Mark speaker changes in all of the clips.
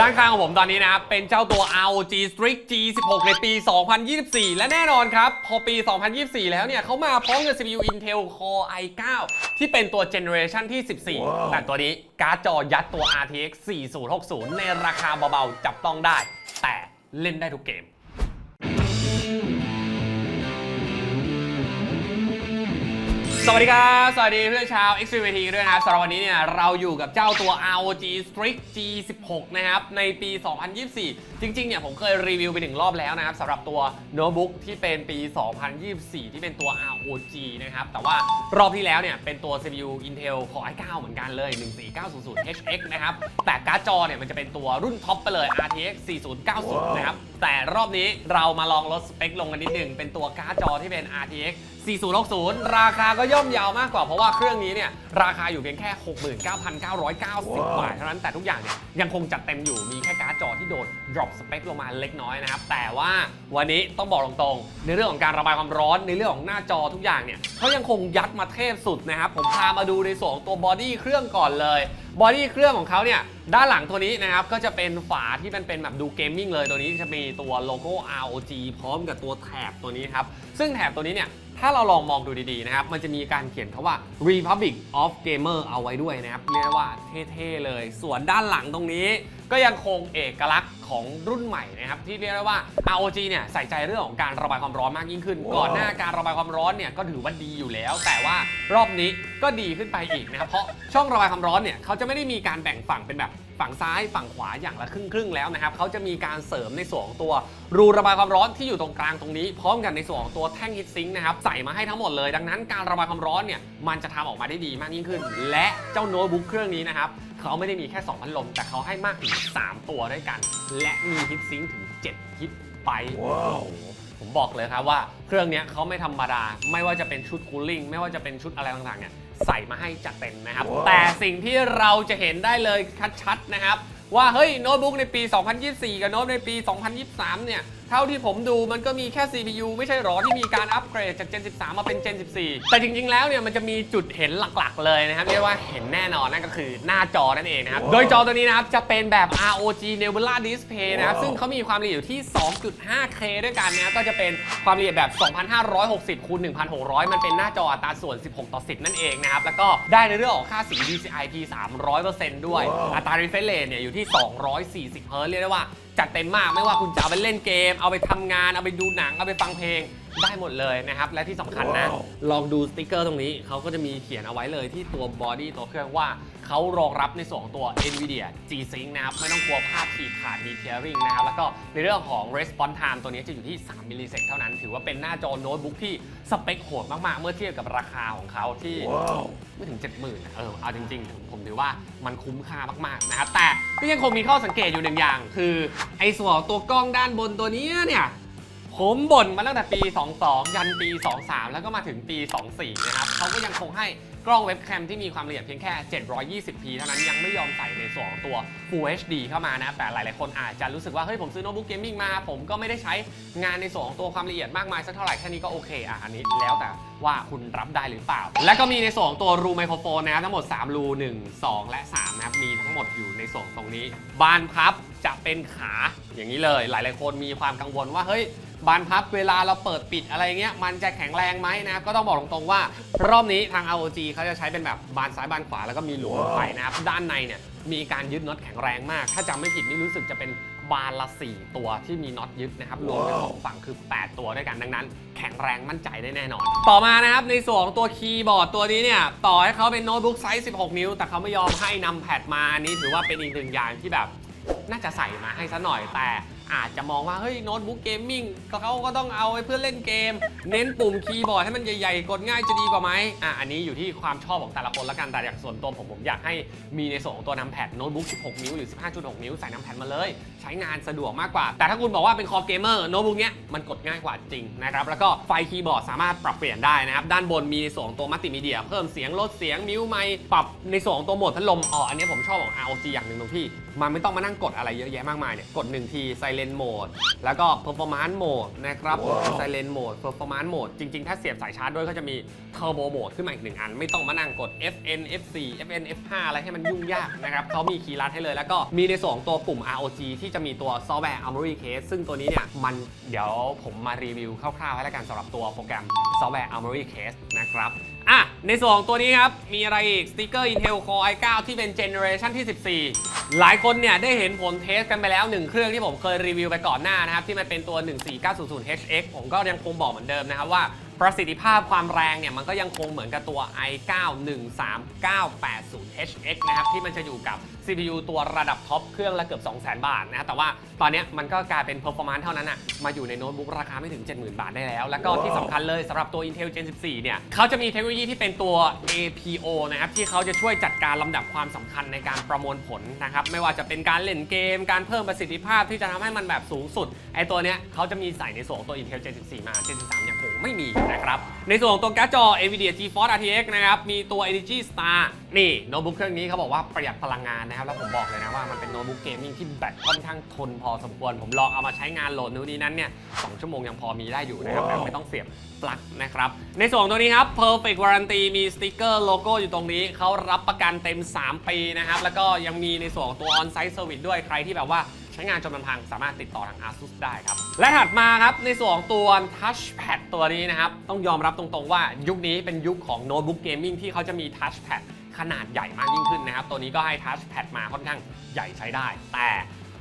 Speaker 1: ด้านข้างของผมตอนนี้นะครับ เป็นเจ้าตัว ROG Strix G16 ในปี 2024 และแน่นอนครับ พอปี 2024 แล้วเนี่ยเขามาพร้อมกับ CPU Intel Core i9 ที่เป็นตัวเจเนอเรชันที่ 14 แต่ตัวนี้การ์ดจอยัดตัว RTX 4060 ในราคาเบาๆ จับต้องได้ แต่เล่นได้ทุกเกม สวัสดีครับ สวัสดีเพื่อนชาว Xtreme t ด้วยนะครับสำหรับวันนี้เนี่ยเราอยู่กับเจ้าตัว ROG Strix G16 นะครับ ในปี 2024 จริงๆ เนี่ยผมเคยรีวิวไปหนึ่งรอบแล้วนะครับสำหรับตัวโน้ตบุ๊กที่เป็นปี 2024 ที่เป็นตัว ROG นะครับ แต่ว่ารอบที่แล้วเนี่ยเป็นตัว CPU Intel Core i9 เหมือนกันเลย 14900HX นะครับ แต่การ์ดจอเนี่ยมันจะเป็นตัวรุ่นท็อปไปเลย RTX 4090 นะครับ แต่รอบนี้เรามาลองลดสเปคลงกันนิดหนึงเป็นตัวการ์ดจอที่เป็น RTX 4060 ราคาก็ย่อมเยาวมากกว่าเพราะว่าเครื่องนี้เนี่ยราคาอยู่เพียงแค่ 69,990 บาทเท่านั้นแต่ทุกอย่างเนี่ยยังคงจัดเต็มอยู่มีแค่การ์ดจอที่โดน drop สเปคลงมาเล็กน้อยนะครับ แต่ว่าวันนี้ต้องบอกตรงๆ ในเรื่องของการระบายความร้อนในเรื่องของหน้าจอทุกอย่างเนี่ยเขายังคงยัดมาเทพสุดนะครับ ผมพามาดูในส่วนของตัวบอดี้เครื่องก่อนเลยบอดี้เครื่องของเขาเนี่ยด้านหลังตัวนี้นะครับก็จะเป็นฝาที่มันเป็นแบบดูเกมมิ่งเลยตัวนี้จะมีตัวโลโก้ ROG พร้อมกับตัวแถบตัวนี้ครับซึ่งแถบตัวนี้เนี่ย ถ้าเราลองมองดูดีๆนะครับ มันจะมีการเขียนคาว่า Republic of Gamer เอาไว้ด้วยนะครับ เรียกได้ว่าเท่ๆเลย ส่วนด้านหลังตรงนี้ ก็ยังคงเอกลักษณ์ของรุ่นใหม่นะครับ ที่เรียกได้ว่า ROG เนี่ยใส่ใจเรื่องของการระบายความร้อนมากยิ่งขึ้น ก่อนหน้าการระบายความร้อนเนี่ยก็ถือว่าดีอยู่แล้ว แต่ว่ารอบนี้ก็ดีขึ้นไปอีกนะครับเพราะช่องระบายความร้อนเนี่ยเขาจะไม่ได้มีการแบ่งฝั่งเป็นแบบ ฝั่งซ้ายฝั่งขวาอย่างละครึ่งครึ่งๆแล้วนะครับเขาจะมีการเสริมในส่วนของตัวรูระบายความร้อนที่อยู่ตรงกลางตรงนี้ พร้อมกันในส่วนของตัวแท่งฮีทซิงค์นะครับใส่มาให้ทั้งหมดเลย ดังนั้นการระบายความร้อนเนี่ยมันจะทำออกมาได้ดีมากยิ่งขึ้น และเจ้าโน้ตบุ๊กเครื่องนี้นะครับเขาไม่ได้มีแค่2พัดลมแต่เขาให้มากถึง 3 ตัวด้วยกัน และมีฮีทซิงค์ถึง7ฮิตไปว้าวผมบอกเลยครับว่าเครื่องเนี้ยเขาไม่ธรรมดา ไม่ว่าจะเป็นชุดคูลิ่งไม่ว่าจะเป็นชุดอะไรต่างๆเนี่ย ใส่มาให้จัดเต็มนะครับ แต่สิ่งที่เราจะเห็นได้เลยชัดๆนะครับ ว่าเฮ้ยโน้ตบุ๊กในปี 2024 กับโน้ตในปี 2023 เนี่ย เท่าที่ผมดูมันก็มีแค่ CPU ไม่ใช่หรอที่มีการอัปเกรดจาก Gen 13 มาเป็น Gen 14 แต่จริงๆ แล้วเนี่ยมันจะมีจุดเห็นหลักๆ เลยนะครับเรียกว่าเห็นแน่นอนนั่นก็คือหน้าจอนั่นเองนะครับ โดยจอตัวนี้นะครับจะเป็นแบบ ROG Nebula Display นะครับ ซึ่งเขามีความละเอียดอยู่ที่ 2.5K ด้วยกันนะครับก็จะเป็นความละเอียดแบบ 2560คูณ1600 มันเป็นหน้าจออัตราส่วน 16 ต่อ 10 นั่นเองนะครับแล้วก็ได้ในเรื่องของค่าสี DCI P 300%ด้วย อัตรา refresh rate เนี่ยอยู่ที่ 240เฮิร์ตซ์เรียกได้ว่าจัดเต็มมากไม่ว่าคุณจะเอาไปเล่นเกม เอาไปทำงานเอาไปดูหนังเอาไปฟังเพลง ได้หมดเลยนะครับ และที่สำคัญนะลองดูสติกเกอร์ตรงนี้ เขาก็จะมีเขียนเอาไว้เลยที่ตัวบอดี้ตัวเครื่องว่าเขารองรับในส่วนของตัว NVIDIA G-Sync นะครับ ไม่ต้องกลัวภาพฉีกขาด d e t e a r i n g นะครับ แล้วก็ในเรื่องของ response time ตัวนี้จะอยู่ที่ 3 มิลลิเซกเท่านั้น ถือว่าเป็นหน้าจอโน้ตบุ๊กที่สเปคโหดมาก ๆ เมื่อเทียบกับราคาของเขาที่ไม่ถึง 70,000นะเออ เอาจริง ๆ ผมถือว่ามันคุ้มค่ามาก ๆ นะครับ แต่ก็ยังคงมีข้อสังเกตอยู่หนึ่งอย่าง คือ ไอ้ส่วนของตัวกล้องด้านบนตัวเนี้ยเนี่ย ผมบ่นมาตั้งแต่ปี 22 ยันปี 23 แล้วก็มาถึงปี 24 นะครับเขาก็ยังคงให้กล้องเว็บแคมที่มีความละเอียดเพียงแค่ 720p เท่านั้นยังไม่ยอมใส่ในส่วนของตัว Full HD เข้ามานะ แต่หลาย ๆ คนอาจจะรู้สึกว่า เฮ้ย ผมซื้อโน้ตบุ๊กเกมมิ่งมา ผมก็ไม่ได้ใช้งานในส่วนของตัวความละเอียดมากมายสักเท่าไหร่ แค่นี้ก็โอเคอะอันนี้แล้วแต่ว่าคุณรับได้หรือเปล่า และก็มีในส่วนของตัวรูไมโครโฟนนะครับทั้งหมด 3 รู 1 2 และ 3 นะครับ มีทั้งหมดอยู่ในส่วนตรงนี้ บานพับจะเป็นขาอย่างนี้เลย หลาย ๆ คนมีความกังวลว่าเฮ้ย บานพับเวลาเราเปิดปิดอะไรเงี้ยมันจะแข็งแรงไหมนะครับก็ต้องบอกตรงๆว่า รอบนี้ทาง ROG เขาจะใช้เป็นแบบบานซ้ายบานขวาแล้วก็มีหลวมไปนะครับด้านในเนี่ยมีการยึดน็อตแข็งแรงมาก ถ้าจำไม่ผิดนี่รู้สึกจะเป็นบานละ 4 ตัวที่มีน็อตยึดนะครับ รวมเป็นสองฝั่งคือ 8 ตัวด้วยกันดังนั้น แข็งแรงมั่นใจได้แน่นอน ต่อมานะครับ ในส่วนของตัวคีย์บอร์ดตัวนี้เนี่ย ต่อให้เขาเป็นโน้ตบุ๊กไซส์ 16 นิ้ว แต่เขาไม่ยอมให้นำแพดมาอันนี้ถือว่าเป็นอีกหนึ่งอย่างที่แบบน่าจะใส่มาให้ซะหน่อยแต่ อาจจะมองว่า เฮ้ยโน้ตบุ๊กเกมมิ่งเขาก็ต้องเอาไว้เพื่อเล่นเกม เน้นปุ่มคีย์บอร์ดให้มันใหญ่ๆ กดง่ายจะดีกว่าไหมอะอันนี้อยู่ที่ความชอบของแต่ละคนละกัน แต่อย่างส่วนตัวผมผมอยากให้มีในส่วนของตัวนำแพดโน้ตบุ๊ก 16 นิ้วหรือ 15.6 นิ้วใส่นำแพดมาเลย ใช้งานสะดวกมากกว่า แต่ถ้าคุณบอกว่าเป็นคอเกมเมอร์โน้ตบุ๊กเนี้ยมันกดง่ายกว่าจริงนะครับแล้วก็ไฟคีย์บอร์ดสามารถปรับเปลี่ยนได้นะครับด้านบนมีในส่วนของตัวมัลติมีเดีย เพิ่มเสียงลดเสียงมิวไมค์ปรับในส่วนของตัวโหมดพัดลมอ๋ออันนี้ผมชอบของ ROG อย่างหนึ่งตรงที่มันไม่ต้องมานั่งกดอะไรเยอะแยะมากมายเนี่ยกด1ทีไซเล Silent Mode แล้วก็ Performance Mode นะครับผม Silent Mode Performance Mode จริง ๆ ถ้าเสียบสายชาร์จด้วยก็จะมี Turbo Mode ขึ้นมาอีกหนึ่งอัน ไม่ต้องมานั่งกด FN F4 FN F5 อะไรให้มันยุ่งยากนะครับเขามีคีย์ลัดให้เลยแล้วก็มีในส่วนของตัวปุ่ม ROG ที่จะมีตัว Software Armory Case ซึ่งตัวนี้เนี่ยมันเดี๋ยวผมมารีวิวคร่าวๆให้แล้วกันสำหรับตัวโปรแกรม Software Armory Case นะครับ อะ ในส่วนของตัวนี้ครับ มีอะไรอีก สติกเกอร์ Intel Core i9 ที่เป็นเจเนอเรชันที่ 14 หลายคนเนี่ย ได้เห็นผลเทสกันไปแล้ว 1 เครื่องที่ผมเคยรีวิวไปก่อนหน้านะครับ ที่มันเป็นตัว 14900HX ผมก็ยังคงบอกเหมือนเดิมนะครับว่า ประสิทธิภาพความแรงเนี่ยมันก็ยังคงเหมือนกับตัว i9 13980HX นะครับที่มันจะอยู่กับ CPU ตัวระดับท็อปเครื่องละเกือบ 200,000 บาทนะแต่ว่าตอนนี้มันก็กลายเป็น performance เท่านั้นอะมาอยู่ในโน้ตบุ๊กราคาไม่ถึง 70,000 บาทได้แล้ว แล้วก็ที่สำคัญเลยสำหรับตัว Intel Gen 14 เนี่ยเขาจะมีเทคโนโลยีที่เป็นตัว APO นะครับที่เขาจะช่วยจัดการลำดับความสำคัญในการประมวลผลนะครับไม่ว่าจะเป็นการเล่นเกม การเพิ่มประสิทธิภาพที่จะทำให้มันแบบสูงสุดไอตัวเนี้ยเขาจะมีใส่ในส่วนของตัว Intel Gen 14 มา Gen 13ยังคงไม่มีนะครับ ในส่วนของตัวการ์ดจอ NVIDIA GeForce RTX นะครับ มีตัว Energy Star นี่โน้ตบุ๊กเครื่องนี้เขาบอกว่าประหยัดพลังงานนะครับ แล้วผมบอกเลยนะว่ามันเป็นโน้ตบุ๊กเกมมิ่งที่แบตค่อนข้างทนพอสมควร ผมลองเอามาใช้งานโหลดนู่นนี่นั้นเนี่ยสองชั่วโมงยังพอมีได้อยู่นะครับแบบไม่ต้องเสียบปลั๊กนะครับ ในส่วนตัวนี้ครับ Perfect Warranty มีสติกเกอร์โลโก้อยู่ตรงนี้เขารับประกันเต็ม 3 ปีนะครับ แล้วก็ยังมีในส่วนของตัว On-Site Service ด้วยใครที่แบบว่า ช้งานจนมันพังสามารถติดต่อทาง ASUS ได้ครับ และถัดมาครับ ในส่วนของตัว Touchpad ตัวนี้นะครับ ต้องยอมรับตรงๆว่ายุคนี้เป็นยุคของโน้ตบุ๊กเกมมิ่งที่เขาจะมี Touchpad ขนาดใหญ่มากยิ่งขึ้นนะครับ ตัวนี้ก็ให้ Touchpad มาค่อนข้างใหญ่ใช้ได้ แต่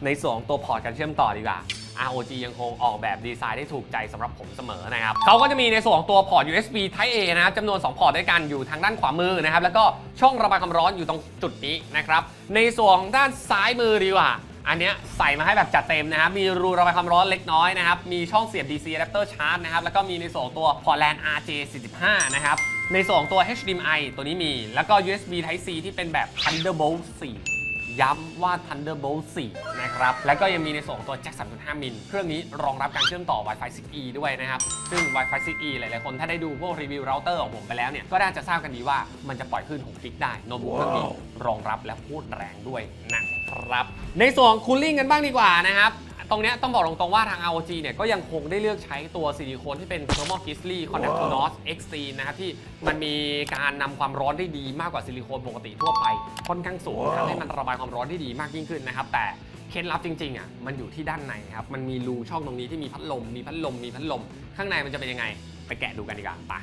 Speaker 1: ในส่วนของตัวพอร์ตการเชื่อมต่อดีกว่า ROG ยังคงออกแบบดีไซน์ได้ถูกใจสำหรับผมเสมอนะครับเขาก็จะมีในส่วนของตัวพอร์ต USB Type A นะครับจำนวน 2 พอร์ตด้วยกันอยู่ทางด้านขวามือนะครับ แล้วก็ช่องระบายความร้อนอยู่ตรงจุดนี้นะครับ ในส่วนของด้านซ้ายมือดีกว่า อันเนี้ยใส่มาให้แบบจัดเต็มนะครับ มีรูระบายความร้อนเล็กน้อยนะครับ มีช่องเสียบ DC adapter charge นะครับ แล้วก็มีในส่วนของตัวพอร์ต LAN RJ45 นะครับ ในส่วนของตัว HDMI ตัวนี้มี แล้วก็ USB Type C ที่เป็นแบบ Thunderbolt 4 ย้ำว่า Thunderbolt 4 นะครับ แล้วก็ยังมีในส่วนของตัวแจ็ค 3.5 มิล เครื่องนี้รองรับการเชื่อมต่อ Wi-Fi 6E ด้วยนะครับ ซึ่ง Wi-Fi 6E หลาย ๆ คนถ้าได้ดูพวกรีวิวเราเตอร์ของผมไปแล้วเนี่ย ก็น่าจะทราบกันดีว่ามันจะปล่อยขึ้น6 กิกได้ โน้ตบุ๊กเครื่องนี้รองรับและพูดแรงด้วยนะครับ ในส่วนของคูลลิ่งกันบ้างดีกว่านะครับ ตรงเนี้ยต้องบอกตรงๆว่าทาง ROG เนี่ยก็ยังคงได้เลือกใช้ตัวซิลิโคนที่เป็น Thermal Grizzly Contact to NOS Extreme นะครับที่มันมีการนำความร้อนได้ดีมากกว่าซิลิโคนปกติทั่วไป ค่อนข้างสูงทำให้มันระบายความร้อนได้ดีมากยิ่งขึ้นนะครับ แต่เคล็ดลับจริงๆอะมันอยู่ที่ด้านในครับมันมีรูช่องตรงนี้ที่มีพัดลมมีพัดลมมีพัดลม ข้างในมันจะเป็นยังไง ไปแกะดูกันดีกว่าไป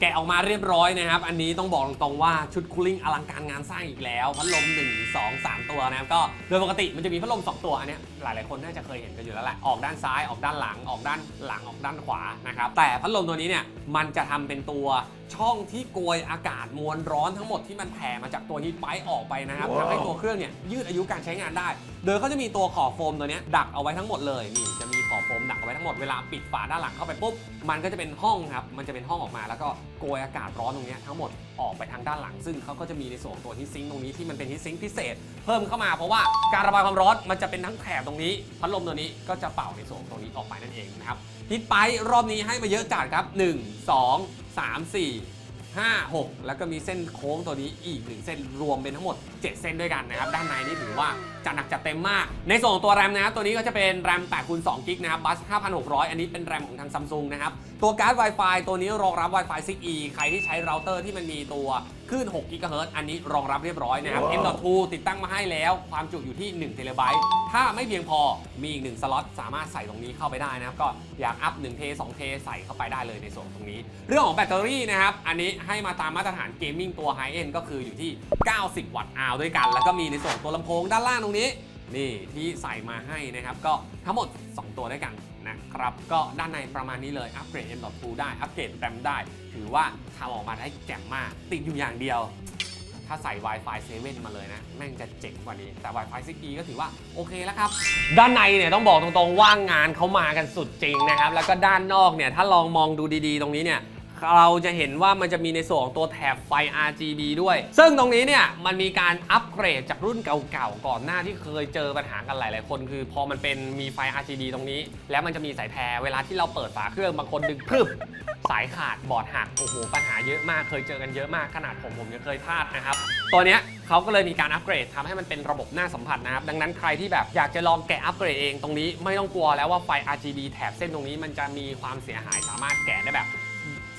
Speaker 1: แกะออกมาเรียบร้อยนะครับ อันนี้ต้องบอกตรงๆว่าชุดคูลิ่งอลังการงานสร้างอีกแล้วพัดลม 1 2 3 ตัวนะครับก็โดยปกติมันจะมีพัดลม 2 ตัวอันเนี้ยหลายๆคนน่าจะเคยเห็นกันอยู่แล้วแหละออกด้านซ้ายออกด้านหลังออกด้านหลังออกด้านขวานะครับแต่พัดลมตัวนี้เนี่ยมันจะทำเป็นตัวช่องที่โกยอากาศมวลร้อนทั้งหมดที่มันแผ่มาจากตัวฮีทไปออกไปนะครับทำให้ตัวเครื่องเนี่ยยืดอายุการใช้งานได้ โดยเขาจะมีตัวขอบโฟมตัวเนี้ยดักเอาไว้ทั้งหมดเลยนี่จะมีขอบโฟมดักเอาไว้ทั้งหมดเวลาปิดฝาด้านหลังเข้าไปปุ๊บมันก็จะเป็นห้องครับมันจะเป็นห้องออกมาแล้วก็โกยอากาศร้อนตรงเนี้ยทั้งหมด ออกไปทางด้านหลัง ซึ่งเขาก็จะมีในส่วนของตัวฮีทซิงค์ตรงนี้ที่มันเป็นฮีทซิงค์พิเศษ เพิ่มเข้ามาเพราะว่าการระบายความร้อนมันจะเป็นทั้งแถบตรงนี้พัดลมตัวนี้ก็จะเป่าในส่วนตรงนี้ออกไปนั่นเองนะครับฮีทไปรอบนี้ให้มาเยอะจัดครับ 1 2 3 4 5 6 แล้วก็มีเส้นโค้งตัวนี้อีก 1 เส้นรวมเป็นทั้งหมด 7 เส้นด้วยกันนะครับ ด้านในนี่ถือว่าจัดหนักจัดเต็มมาก ในส่วนของตัวแรมนะครับ ตัวนี้ก็จะเป็นแรม8คูณ2กิกนะครับบัส5,600 อันนี้เป็นแรมของทางซัมซุงนะครับ ตัวการ์ด Wi-Fi ตัวนี้รองรับ Wi-Fi 6E ใครที่ใช้เราเตอร์ที่มันมีตัว คลื่น6 GHz อันนี้รองรับเรียบร้อยนะครับ M.2 ติดตั้งมาให้แล้ว ความจุอยู่ที่1 t b ถ้าไม่เพียงพอมีอีก 1 สล็อตสามารถใส่ตรงนี้เข้าไปได้นะครับ ก็อยากอัพ1เท2เทใส่เข้าไปได้เลยในส่วนตรงนี้ เรื่องของแบตเตอรี่นะครับ อันนี้ให้มาตามมาตรฐานเกมมิ่งตัวไฮเอ็นก็คืออยู่ที่ 90 วัตต์อาวด้วยกัน แล้วก็มีในส่วนตัวลำโพงด้านล่างตรงนี้ นี่ที่ใส่มาให้นะครับ ก็ทั้งหมด 2 ตัวด้วยกัน นะครับ ก็ด้านในประมาณนี้เลยอัปเกรด M.2 ได้อัปเกรดแรมได้ ถือว่าทำออกมาได้แจ่มมาก ติดอยู่อย่างเดียว ถ้าใส่ Wi-Fi 7 มาเลยนะ แม่งจะเจ๋งกว่านี้ แต่ Wi-Fi 6E ก็ถือว่าโอเคแล้วครับ ด้านในเนี่ยต้องบอกตรงๆว่างงานเขามากันสุดจริงนะครับ แล้วก็ด้านนอกเนี่ยถ้าลองมองดูดีๆ ตรงนี้เนี่ย เราจะเห็นว่ามันจะมีในส่วนของตัวแถบไฟ RGB ด้วย ซึ่งตรงนี้เนี่ยมันมีการอัปเกรดจากรุ่นเก่าๆ ก่อนหน้าที่เคยเจอปัญหากันหลายๆคน คือพอมันเป็นมีไฟ RGB ตรงนี้ แล้วมันจะมีสายแทรเวลาที่เราเปิดฝาเครื่องบางคนดึงพรึบสายขาดบอร์ดหักโอ้โหปัญหาเยอะมากเคยเจอกันเยอะมากขนาดผมผมยังเคยพลาดนะครับ ตัวเนี้ยเขาก็เลยมีการอัปเกรดทำให้มันเป็นระบบหน้าสัมผัสนะครับ ดังนั้นใครที่แบบอยากจะลองแกะอัปเกรดเองตรงนี้ไม่ต้องกลัวแล้วว่าไฟ RGB แถบเส้นตรงนี้มันจะมีความเสียหายสามารถแกะได้แบบ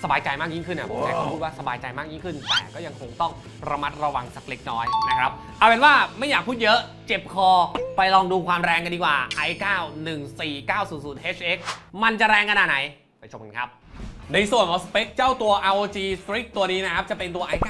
Speaker 1: สบายใจมากยิ่งขึ้นนะผมใช้คำพูดว่าสบายใจมากยิ่งขึ้น แต่ก็ยังคงต้องระมัดระวังสักเล็กน้อยนะครับ เอาเป็นว่าไม่อยากพูดเยอะเจ็บคอ ไปลองดูความแรงกันดีกว่า i9 14900 HX มันจะแรงขนาดไหน ไปชมกันครับ ในส่วนของสเปคเจ้าตัว ROG Strix ตัวนี้นะครับ จะเป็นตัว i9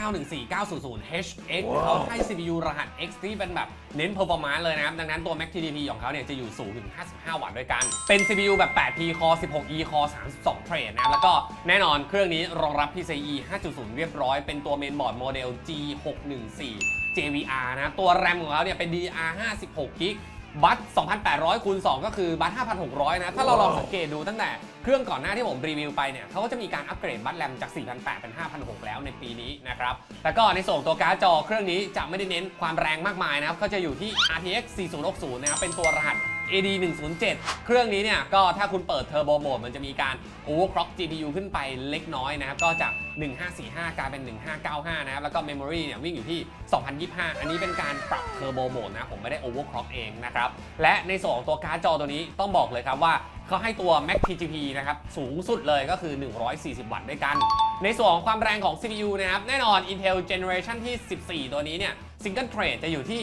Speaker 1: 14900 HX เขาให้ CPU รหัส X ที่เป็นแบบเน้น performance เลยนะครับ ดังนั้นตัว Max TDP ของเขาเนี่ยจะอยู่สูงถึง 55 วัตต์ด้วยกัน เป็น CPU แบบ 8P Core 16E Core 32 เทรดนะครับ แล้วก็แน่นอนเครื่องนี้รองรับ PCIe 5.0 เรียบร้อย เป็นตัวเมนบอร์ดโมเดล G614 JVR นะครับตัวแรมของเขาเนี่ยเป็น DDR 56 g b บัต2,800คูณ2ก็คือบัต5,600 นะ ถ้าเราลองสังเกตดูตั้งแต่เครื่องก่อนหน้าที่ผมรีวิวไปเนี่ยเขาก็จะมีการอัปเกรดบัตแรมจาก 4,800 เป็น 5,600 แล้วในปีนี้นะครับแล้วก็ในส่วนของตัวการ์ดจอเครื่องนี้จะไม่ได้เน้นความแรงมากมายนะครับก็จะอยู่ที่ RTX 4060 นะครับเป็นตัวรหัส AD 107 เครื่องนี้เนี่ยก็ถ้าคุณเปิดเทอร์โบโหมดมันจะมีการโอเวอร์คล็อก GPU ขึ้นไปเล็กน้อยนะครับก็จาก 1545 กลายเป็น 1595 นะครับแล้วก็เมมโมรีเนี่ยวิ่งอยู่ที่ 2025 อันนี้เป็นการปรับเทอร์โบโหมดนะผมไม่ได้โอเวอร์คล็อกเองนะครับและในส่วนของตัวการ์ดจอตัวนี้ต้องบอกเลยครับว่า เขาให้ตัว Max TGP นะครับสูงสุดเลยก็คือ 140 วัตต์ด้วยกัน ในส่วนของความแรงของ CPU นะครับ แน่นอน Intel Generation ที่ 14 ตัวนี้เนี่ย Single Thread จะอยู่ที่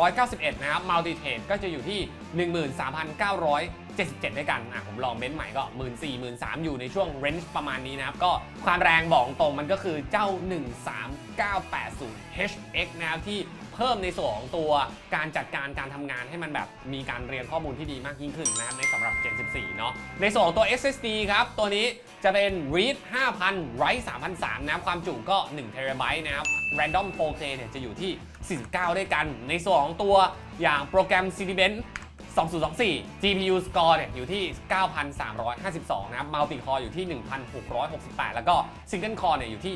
Speaker 1: 891 นะครับ Multi Thread ก็จะอยู่ที่ 13,977 ด้วยกันอะผมลองเบนซ์ใหม่ก็ 14 13,000 อยู่ในช่วง range ประมาณนี้นะครับ ก็ความแรงบอกตรงมันก็คือเจ้า 13980 HX นะครับที่ เพิ่มในส่วนของตัวการจัดการการทำงานให้มันแบบมีการเรียนข้อมูลที่ดีมากยิ่งขึ้นนะครับในสำหรับ Gen 14 เนาะในส่วนของตัว SSD ครับ ตัวนี้จะเป็น Read 5,000 Write 3,300นะครับความจุก็1 t b นะครับ Random 4K เนี่ยจะอยู่ที่ 49 ด้วยกัน ในส่วนของตัวอย่างโปรแกรม Cinebench 2024 GPU score เนี่ยอยู่ที่ 9,352 นะครับ Multi Core อยู่ที่ 1,668 แล้วก็ Single Core เนี่ยอยู่ที่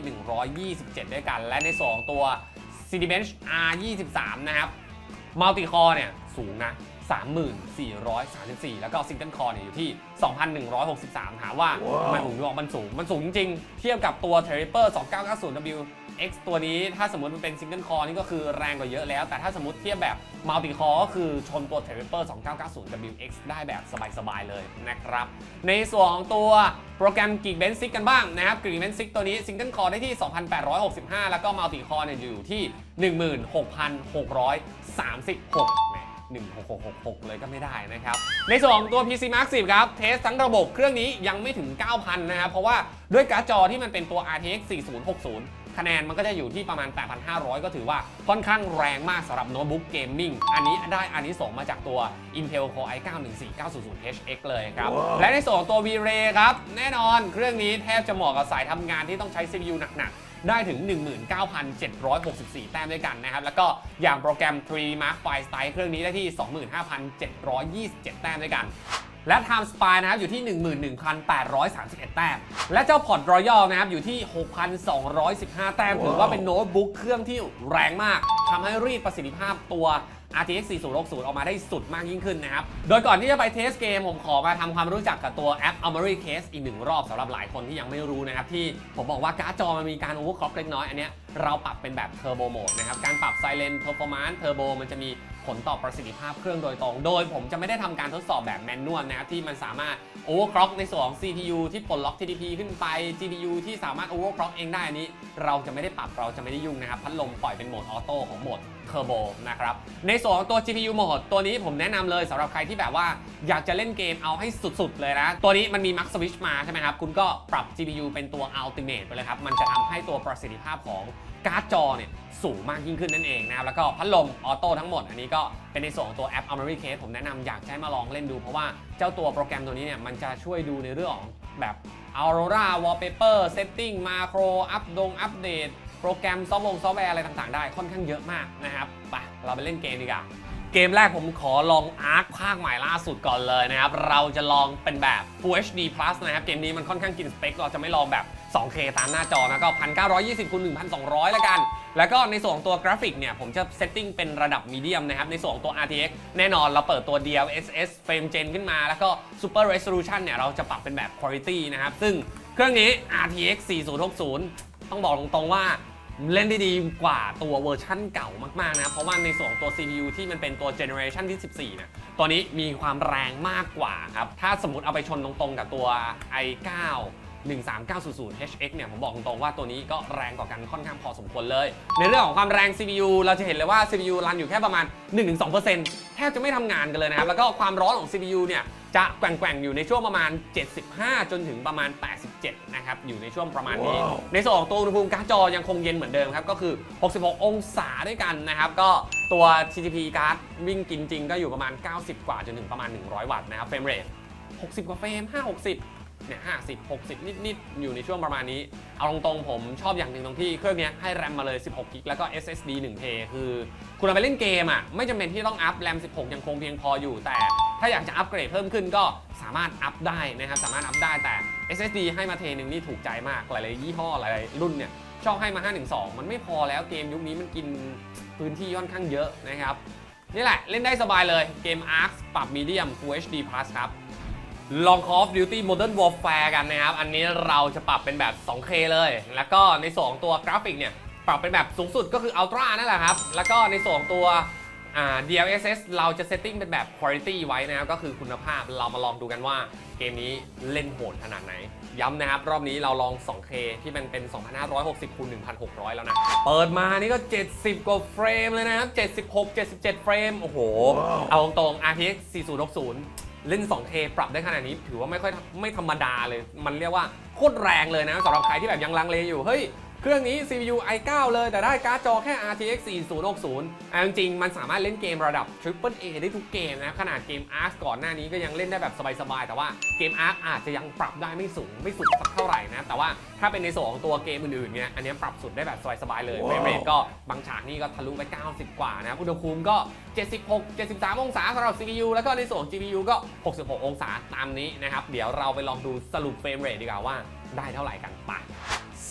Speaker 1: 127 ด้วยกัน และในส่วนของตัว Cinebench R23 นะครับ Multi Core เนี่ยสูงนะ3434 แล้วก็ Single Core เนี่ยอยู่ที่ 2,163 ถามว่ามันสูงหรือเปล่ามันสูง มันสูงจริงๆเทียบกับตัว t e r r i p e r 2990W X ตัวนี้ถ้าสมมติมันเป็น Single Core นี่ก็คือแรงกว่าเยอะแล้ว แต่ถ้าสมมติเทียบแบบ Multi Core ก็คือชนตัว t e r r i p e r 2990WX ได้แบบสบาย ๆ เลยนะครับ ในส่วนของตัวโปรแกรม Geekbench 6กันบ้างนะครับ Geekbench 6ตัวนี้ Single Core ได้ที่ 2,865 แล้วก็ Multi Core เนี่ยอยู่ที่ 16,636แหม1666เลยก็ไม่ได้นะครับ ในส่วนของตัว PC Mark 10 ครับ เทสทั้งระบบเครื่องนี้ยังไม่ถึง 9,000 นะครับ เพราะว่าด้วยการ์ดจอที่มันเป็นตัว RTX 4060 คะแนนมันก็จะอยู่ที่ประมาณ 8,500 ก็ถือว่าค่อนข้างแรงมากสำหรับโน้ตบุ๊กเกมมิ่งอันนี้ได้อันนี้ส่งส์มาจากตัว Intel Core i9 14900 HX เลยครับ และในส่วนของตัว V-Ray ครับ แน่นอนเครื่องนี้แทบจะเหมาะกับสายทำงานที่ต้องใช้ CPU หนัก ๆได้ถึง 19,764 แต้มด้วยกันนะครับ แล้วก็อย่างโปรแกรม3 Mark File Style เครื่องนี้ได้ที่ 25,727 แต้มด้วยกัน และ Time Spy นะครับอยู่ที่ 11,831 แต้ม และเจ้า Pod Royal นะครับอยู่ที่ 6,215 แต้ม ถือว่าเป็นโน้ตบุ๊กเครื่องที่แรงมากทำให้รีดประสิทธิภาพตัว RTX 4060 ออกมาได้สุดมากยิ่งขึ้นนะครับ โดยก่อนที่จะไปเทสเกม ผมขอมาทำความรู้จักกับตัวแอป Armory Case อีกหนึ่งรอบสำหรับหลายคนที่ยังไม่รู้นะครับ ที่ผมบอกว่าการ์ดจอมันมีการ overclock เล็กน้อย อันเนี้ยเราปรับเป็นแบบ Turbo Mode นะครับ การปรับ Silent Performance Turbo มันจะมี ผลต่อประสิทธิภาพเครื่องโดยตรง โดยผมจะไม่ได้ทำการทดสอบแบบแมนนวลนะครับที่มันสามารถ overclock ในส่วนของ CPU ที่ปลดล็อก TDP ขึ้นไป GPU ที่สามารถ overclock เองได้อันนี้ เราจะไม่ได้ปรับเราจะไม่ได้ยุ่งนะครับ พัดลมปล่อยเป็นโหมดออโต้ของโหมดเทอร์โบนะครับ ในส่วนของตัว GPU โหมดตัวนี้ผมแนะนำเลยสำหรับใครที่แบบว่าอยากจะเล่นเกมเอาให้สุดๆ เลยนะ ตัวนี้มันมี Max Switch มาใช่ไหมครับ คุณก็ปรับ GPU เป็นตัว Ultimate ไปเลยครับ มันจะทำให้ตัวประสิทธิภาพของ การ์ดจอเนี่ยสูงมากยิ่งขึ้นนั่นเองนะครับ แล้วก็พัดลมออโต้ทั้งหมด อันนี้ก็เป็นในส่วนของตัวแอป Armory Case ผมแนะนำอยากให้มาลองเล่นดู เพราะว่าเจ้าตัวโปรแกรมตัวนี้เนี่ยมันจะช่วยดูในเรื่องของแบบ Aurora Wallpaper Setting Macro อัปดงอัปเดตโปรแกรมซอฟต์วงซอฟต์แวร์อะไรต่างๆได้ค่อนข้างเยอะมากนะครับไปเราไปเล่นเกมดีกว่าเกมแรกผมขอลองอาร์คภาคใหม่ล่าสุดก่อนเลยนะครับ เราจะลองเป็นแบบ Full HD Plus นะครับ เกมนี้มันค่อนข้างกินสเปค เราจะไม่ลองแบบ 2K ตามหน้าจอนะก็ 1920คูณ1200 แล้วกัน แล้วก็ในส่วนของตัวกราฟิกเนี่ย ผมจะเซตติ้งเป็นระดับมีเดียมนะครับ ในส่วนของตัว RTX แน่นอนเราเปิดตัว DLSS Frame Gen ขึ้นมา แล้วก็ Super Resolution เนี่ย เราจะปรับเป็นแบบ Quality นะครับ ซึ่งเครื่องนี้ RTX 4060 ต้องบอกตรงๆว่าเล่นได้ดีกว่าตัวเวอร์ชั่นเก่ามากๆนะครับเพราะว่าในส่วนของตัว CPU ที่มันเป็นตัวเจเนอเรชันที่ 14เนี่ยตัวนี้มีความแรงมากกว่าครับ ถ้าสมมติเอาไปชนตรงๆกับตัว i9 13900 HX เนี่ยผมบอกตรงๆว่าตัวนี้ก็แรงกว่ากันค่อนข้างพอสมควรเลย ในเรื่องของความแรง CPU เราจะเห็นเลยว่า CPU รันอยู่แค่ประมาณ 1-2%แทบจะไม่ทำงานกันเลยนะครับ แล้วก็ความร้อนของ CPU เนี่ยจะแกว่งๆ อยู่ในช่วงประมาณ 75 จนถึงประมาณ 87 นะครับ อยู่ในช่วงประมาณนี้ในส่วนของตัวอุณหภูมิการ์ดจอยังคงเย็นเหมือนเดิมครับ ก็คือ 66 องศาด้วยกันนะครับ ก็ตัว TTP การ์ดวิ่งกินจริงก็อยู่ประมาณ 90 กว่าจนถึงประมาณ 100 วัตต์นะครับ เฟรมเรท60 กว่าเฟรม5 60 เนี่ย50 60นิด ๆ อยู่ในช่วงประมาณนี้ เอาตรง ๆ ผมชอบอย่างหนึ่งตรงที่เครื่องนี้ให้แรมมาเลย 16กิกแล้วก็ SSD 1 t คือ คุณเอาไปเล่นเกมอะ ไม่จำเป็นที่ต้องอัพแรม 16 ยังคงเพียงพออยู่ แต่ถ้าอยากจะอัปเกรดเพิ่มขึ้นก็สามารถอัพได้นะครับ สามารถอัพได้แต่ SSD ให้มาเทนึงนี่ถูกใจมาก หลาย ๆ ยี่ห้อ หลาย ๆ รุ่นเนี่ยชอบให้มา 512 มันไม่พอแล้วเกมยุคนี้มันกินพื้นที่ค่อนข้างเยอะนะครับนี่แหละเล่นได้สบายเลยเกม Ark ปรับ Medium Full HD Plus ครับ ลอง Call of Duty Modern Warfare กันนะครับ อันนี้เราจะปรับเป็นแบบ 2K เลย แล้วก็ในส่วนของตัวกราฟิกเนี่ยปรับเป็นแบบสูงสุดก็คือ Ultra นั่นแหละครับ แล้วก็ในส่วนของตัวอ่า DLSS เราจะเซตติ้งเป็นแบบ Quality ไว้นะครับ ก็คือคุณภาพเรามาลองดูกันว่าเกมนี้เล่นโหดขนาดไหน ย้ำนะครับ รอบนี้เราลอง 2K ที่มันเป็น 2560คูณ1600 แล้วนะ เปิดมานี่ก็ 70 กว่าเฟรมเลยนะครับ 76 77 เฟรม โอ้โห เอาตรงๆ RTX 4060 เล่น 2K ปรับได้ขนาดนี้ ถือว่าไม่ค่อยไม่ธรรมดาเลย มันเรียกว่าโคตรแรงเลยนะสำหรับใครที่แบบยังลังเลอยู่เฮ้ย เครื่องนี้ CPU i9 เลยแต่ได้การ์ดจอแค่ RTX 4060เอาจริงๆมันสามารถเล่นเกมระดับ Triple A ได้ทุกเกมนะ ขนาดเกม Ark ก่อนหน้านี้ก็ยังเล่นได้แบบสบาย ๆ แต่ว่าเกม Ark อาจจะยังปรับได้ไม่สูงไม่สุดสักเท่าไหร่นะ แต่ว่าถ้าเป็นในส่วนของตัวเกมอื่นๆเนี่ยอันนี้ปรับสุดได้แบบสบาย ๆ เลยเฟรมเรทก็บางฉากนี่ก็ทะลุไป 90 กว่านะครับอุณหภูมิก็ 76 73 องศาสำหรับ CPU แล้วก็ในส่วนของ GPU ก็ 66 องศาตามนี้นะครับเดี๋ยวเราไปลองดูสรุปเฟรมเรทดีกว่าว่าได้เท่าไหร่กันไป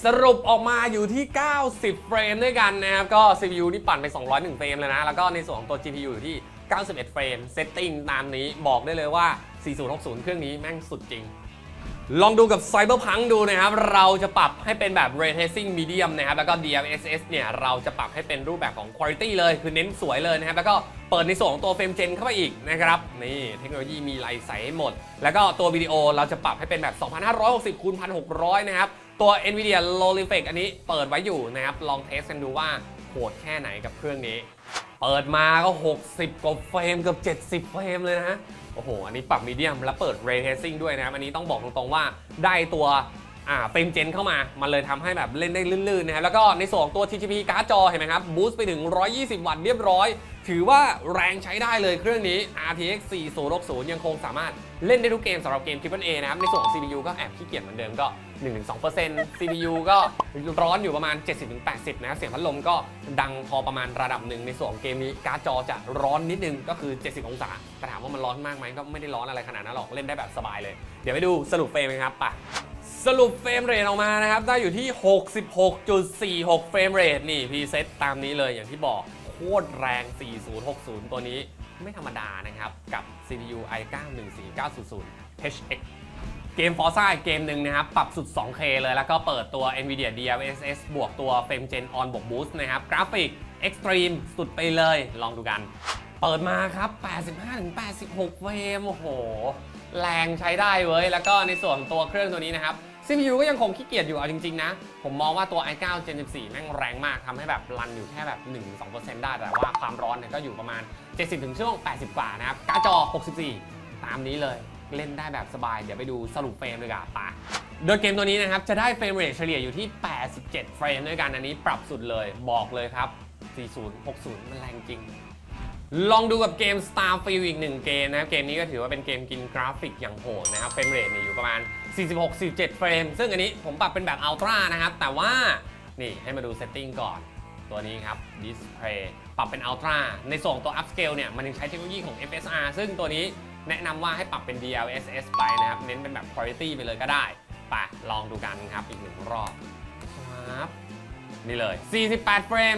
Speaker 1: สรุปออกมาอยู่ที่ 90 เฟรมด้วยกันนะครับ ก็ CPU นี่ปั่นไป 201 เฟรมเลยนะ แล้วก็ในส่วนของตัว GPU อยู่ที่ 91 เฟรม เซตติ้งตามนี้บอกได้เลยว่า 4060 เครื่องนี้แม่งสุดจริง ลองดูกับ Cyberpunk ดูนะครับ เราจะปรับให้เป็นแบบ Ray Tracing Medium นะครับ แล้วก็ DLSS เนี่ย เราจะปรับให้เป็นรูปแบบของ Quality เลย คือเน้นสวยเลยนะครับ แล้วก็เปิดในส่วนของตัว Frame Gen เข้าไปอีกนะครับ นี่เทคโนโลยีมีไหลใสให้หมด แล้วก็ตัววิดีโอเราจะปรับให้เป็นแบบ 2560 คูณ 1600 นะครับ ตัว NVIDIA Low Reflex อันนี้เปิดไว้อยู่นะครับ ลองเทสกันดูว่าโหดแค่ไหนกับเครื่องนี้ เปิดมาก็ 60 กว่าเฟรมเกือบ70 เฟรมเลยนะโอ้โห อันนี้ปรับมีเดียมแล้วเปิด Ray Tracing ด้วยนะครับ อันนี้ต้องบอกตรงๆว่าได้ตัวอ่าเฟรมเจนเข้ามา มันเลยทำให้แบบเล่นได้ลื่นๆนะครับ แล้วก็ในส่วนของตัว TGP การ์ดจอเห็นไหมครับ บูสต์ไปถึง 120 วัตต์เรียบร้อย ถือว่าแรงใช้ได้เลยเครื่องนี้ RTX 4060 ยังคงสามารถ เล่นได้ทุกเกมสำหรับเกม Triple A นะครับ ในส่วนของ CPU ก็แอบขี้เกียจเหมือนเดิมก็ 1-2% CPU ก็ร้อนอยู่ประมาณ 70-80 นะครับเสียงพัดลมก็ดังพอประมาณระดับหนึ่งในส่วนของเกมนี้การ์ดจอจะร้อนนิดนึงก็คือ 70 องศาแต่ถามว่ามันร้อนมากไหมก็ไม่ได้ร้อนอะไรขนาดนั้นหรอกเล่นได้แบบสบายเลย เดี๋ยวไปดูสรุปเฟรมกันครับไปสรุปเฟรมเรทออกมานะครับ ได้อยู่ที่ 66.46 เฟรมเรทนี่พรีเซตตามนี้เลยอย่างที่บอกโคตรแรง 4060 ตัวนี้ ไม่ธรรมดานะครับ กับ CPU i9 14900 HX เกม Forza อีกเกมหนึ่งนะครับ ปรับสุด 2K เลย แล้วก็เปิดตัว NVIDIA DLSS บวกตัว Frame Gen On บวก Boost นะครับ กราฟิก Extreme สุดไปเลย ลองดูกัน เปิดมาครับ 85-86 เฟรม โอ้โห แรงใช้ได้เว้ย แล้วก็ในส่วนตัวเครื่องตัวนี้นะครับ CPU ก็ยังคงขี้เกียจอยู่เอาจริงๆนะ ผมมองว่าตัว i9 Gen 14แม่งแรงมากทำให้แบบรันอยู่แค่แบบ 1-2%ได้แต่ว่าความร้อนเนี่ยก็อยู่ประมาณ 70 ถึงช่วง 80 กว่านะครับการ์ดจอ 64 ตามนี้เลยเล่นได้แบบสบาย เดี๋ยวไปดูสรุปเฟรมเลยกันปะโดยเกมตัวนี้นะครับ จะได้เฟรมเรทเฉลี่ยอยู่ที่ 87 เฟรมด้วยกัน อันนี้ปรับสุดเลยบอกเลยครับ 40 60 มันแรงจริง ลองดูกับเกม Starfield อีกหนึ่งเกมนะครับ เกมนี้ก็ถือว่าเป็นเกมกินกราฟิกอย่างโหดนะครับ เฟรมเรทเนี่ยอยู่ประมาณ 46-47 เฟรม ซึ่งอันนี้ผมปรับเป็นแบบอัลตร้านะครับ แต่ว่านี่ให้มาดูเซตติ้งก่อน ตัวนี้ครับ Display ปรับเป็น Ultra ในส่วนตัว Upscale เนี่ย มันยังใช้เทคโนโลยีของ FSR ซึ่งตัวนี้แนะนำว่าให้ปรับเป็น DLSS ไปนะครับ เน้นเป็นแบบ Quality ไปเลยก็ได้ไปลองดูกันครับ อีกหนึ่งรอบครับ นี่เลย 48 เฟรม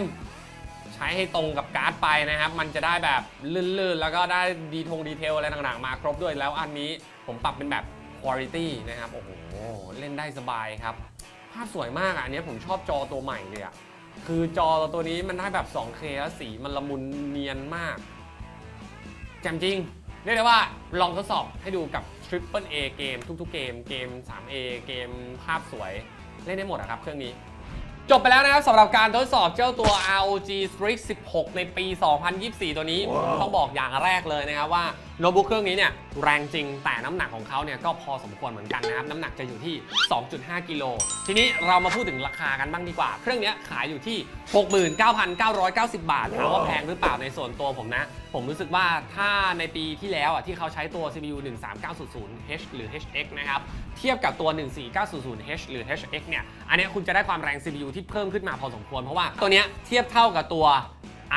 Speaker 1: ใช้ให้ตรงกับการ์ดไปนะครับ มันจะได้แบบลื่นๆ แล้วก็ได้ดีทงดีเทลอะไรต่างๆ มาครบด้วยแล้วอันนี้ผมปรับเป็นแบบ Quality นะครับ โอ้โห เล่นได้สบายครับ ภาพสวยมากอะอันนี้ผมชอบจอตัวใหม่เลยอะคือจอตัวนี้มันได้แบบ 2K แล้วสีมันละมุนเนียนมากแจ่มจริง เรียกได้ว่าลองทดสอบให้ดูกับ Triple A เกมทุกๆเกม เกม 3A เกมภาพสวย เล่นได้หมดอะครับเครื่องนี้จบไปแล้วนะครับสำหรับการทดสอบเจ้าตัว ROG Strix 16 ในปี 2024 ตัวนี้ผมต้องบอกอย่างแรกเลยนะครับว่า โน้ตบุ๊กเครื่องนี้เนี่ยแรงจริงแต่น้ำหนักของเขาเนี่ยก็พอสมควรเหมือนกันนะครับ น้ำหนักจะอยู่ที่ 2.5 กิโล ทีนี้เรามาพูดถึงราคากันบ้างดีกว่า เครื่องนี้ขายอยู่ที่ 69,990 บาทถามว่าแพงหรือเปล่าในส่วนตัวผมนะ ผมรู้สึกว่าถ้าในปีที่แล้วอะที่เขาใช้ตัว CPU 13900H หรือ HX นะครับ เทียบกับตัว 14900H หรือ HX เนี่ย อันนี้คุณจะได้ความแรง CPU ที่เพิ่มขึ้นมาพอสมควรเพราะว่าตัวเนี้ยเทียบเท่ากับตัว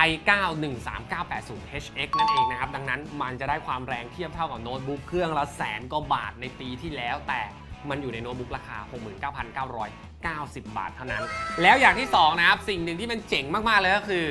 Speaker 1: i9 13980HX นั่นเองนะครับ ดังนั้นมันจะได้ความแรงเทียบเท่ากับโน้ตบุ๊กเครื่องละแสนกว่าบาทในปีที่แล้วแต่มันอยู่ในโน้ตบุ๊กราคา 69,990 บาทเท่านั้น แล้วอย่างที่ 2 นะครับ สิ่งหนึ่งที่มันเจ๋งมาก ๆ เลยก็คือ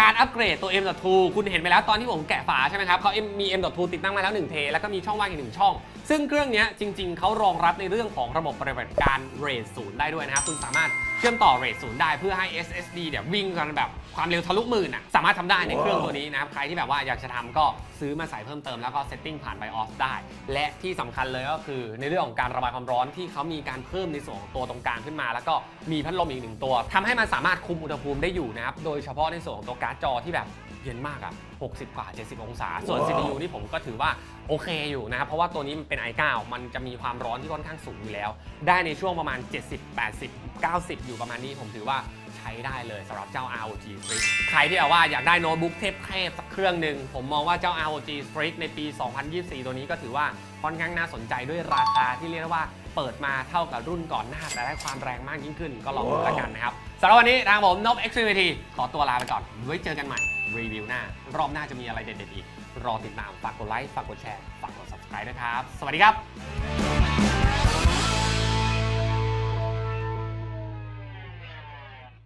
Speaker 1: การอัปเกรดตัว M.2 คุณเห็นไปแล้วตอนที่ผมแกะฝาใช่ไหมครับเขามี M.2 ติดตั้งมาแล้ว1เทแล้วก็มีช่องว่างอีกหนึ่งช่อง ซึ่งเครื่องนี้จริง ๆเขารองรับในเรื่องของระบบปฏิบัติการ RAID 0ได้ด้วยนะครับคุณสามารถ เชื่อมต่อ RAID 0ได้เพื่อให้ SSD เนี่ยวิ่งกันแบบความเร็วทะลุหมื่นอะสามารถทำได้ในเครื่องตัวนี้นะครับ ใครที่แบบว่าอยากจะทำก็ซื้อมาใส่เพิ่มเติมแล้วก็เซตติ้งผ่าน BIOS ได้ และที่สำคัญเลยก็คือในเรื่องของการระบายความร้อนที่เขามีการเพิ่มในส่วนของตัวตรงกลางขึ้นมา แล้วก็มีพัดลมอีกหนึ่งตัวทำให้มันสามารถคุมอุณหภูมิได้อยู่นะครับโดยเฉพาะในส่วนของตัวการ์ดจอที่แบบเย็นมากอะ60 กว่า 70 องศา ส่วน CPU นี่ผมก็ถือว่าโอเคอยู่นะครับ เพราะว่าตัวนี้มันเป็น i9 มันจะมีความร้อนที่ค่อนข้างสูงอยู่แล้ว ได้ในช่วงประมาณ 70 80 90 อยู่ประมาณนี้ผมถือว่าใช้ได้เลยสำหรับเจ้า ROG Strix ใครที่แบบว่าอยากได้โน้ตบุ๊กเทพๆสักเครื่องหนึ่งผมมองว่าเจ้า ROG Strix ในปี 2024 ตัวนี้ก็ถือว่าค่อนข้างน่าสนใจด้วยราคาที่เรียกได้ว่าเปิดมาเท่ากับรุ่นก่อนหน้าแต่ได้ความแรงมากยิ่งขึ้นก็ลองดูแล้วกันนะครับสำหรับวันนี้ทางผมนบ Xfinity ขอตัวลาไปก่อนไว้เจอกันใหม่รีวิวหน้ารอบหน้าจะมีอะไรเด็ดๆอีก รอติดตามฝากกดไลค์ฝากกดแชร์ฝากกด subscribe ด้วยครับ สวัสดีครับ